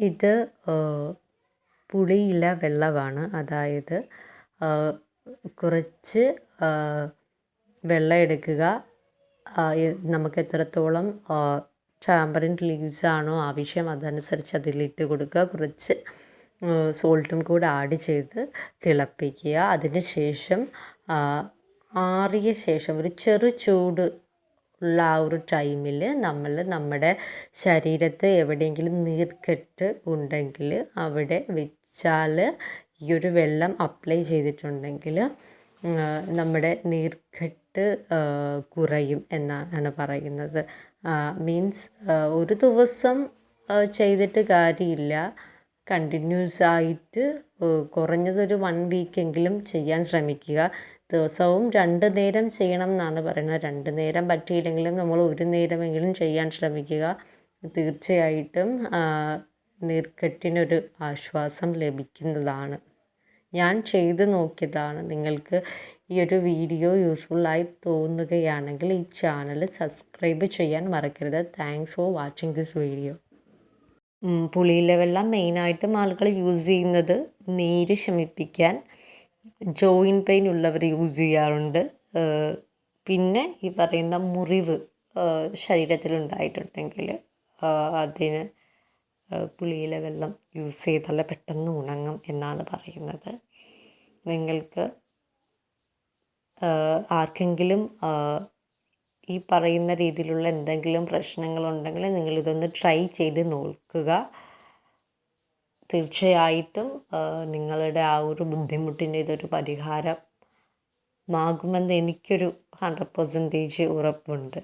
ഇത് പുളിയില വെള്ളമാണ് അതായത് കുറച്ച് വെള്ളം എടുക്കുക. നമുക്ക് എത്രത്തോളം ടാമ്പറിൻ ലീവ്സ് ആണോ ആവശ്യം അതനുസരിച്ച് അതിലിട്ട് കൊടുക്കുക. കുറച്ച് സോൾട്ടും കൂടെ ആഡ് ചെയ്ത് തിളപ്പിക്കുക. അതിന് ശേഷം ആറിയ ശേഷം ഒരു ചെറു ചൂട് ഉള്ള ആ ഒരു ടൈമിൽ നമ്മൾ നമ്മുടെ ശരീരത്ത് എവിടെയെങ്കിലും നീർക്കെട്ട് ഉണ്ടെങ്കിൽ അവിടെ വെച്ചാൽ ഈ ഒരു വെള്ളം അപ്ലൈ ചെയ്തിട്ടുണ്ടെങ്കിൽ നമ്മുടെ നീർക്കെട്ട് കുറയും എന്നാണ് പറയുന്നത്. മീൻസ് ഒരു ദിവസം ചെയ്തിട്ട് കാര്യമില്ല. കണ്ടിന്യൂസ് ആയിട്ട് കുറഞ്ഞതൊരു വൺ വീക്കെങ്കിലും ചെയ്യാൻ ശ്രമിക്കുക. ദിവസവും രണ്ട് നേരം ചെയ്യണം എന്നാണ് പറയുന്നത്. രണ്ട് നേരം പറ്റിയില്ലെങ്കിലും നമ്മൾ ഒരു നേരമെങ്കിലും ചെയ്യാൻ ശ്രമിക്കുക. തീർച്ചയായിട്ടും നീർക്കെട്ടിനൊരു ആശ്വാസം ലഭിക്കുന്നതാണ്. ഞാൻ ചെയ്ത് നോക്കിയതാണ്. നിങ്ങൾക്ക് ഈ ഒരു വീഡിയോ യൂസ്ഫുള്ളായി തോന്നുകയാണെങ്കിൽ ഈ ചാനൽ സബ്സ്ക്രൈബ് ചെയ്യാൻ മറക്കരുത്. Thanks for watching this video പുളിയില വെള്ളം മെയിനായിട്ടും ആളുകൾ യൂസ് ചെയ്യുന്നത് നീര് ശമിപ്പിക്കാൻ ജോയിന്റ് പെയിൻ ഉള്ളവർ യൂസ് ചെയ്യാറുണ്ട്. പിന്നെ ഈ പറയുന്ന മുറിവ് ശരീരത്തിലുണ്ടായിട്ടുണ്ടെങ്കിൽ അതിന് പുളിയില വെള്ളം യൂസ് ചെയ്താൽ പെട്ടെന്ന് ഉണങ്ങും എന്നാണ് പറയുന്നത്. നിങ്ങൾക്ക് ആർക്കെങ്കിലും ഈ പറയുന്ന രീതിയിലുള്ള എന്തെങ്കിലും പ്രശ്നങ്ങളുണ്ടെങ്കിൽ നിങ്ങളിതൊന്ന് ട്രൈ ചെയ്ത് നോക്കുക. തീർച്ചയായിട്ടും നിങ്ങളുടെ ആ ഒരു ബുദ്ധിമുട്ടിന് ഇതൊരു പരിഹാരം മാകുമെന്ന് എനിക്കൊരു ഹൺഡ്രഡ് പെർസെന്റേജ് ഉറപ്പുണ്ട്.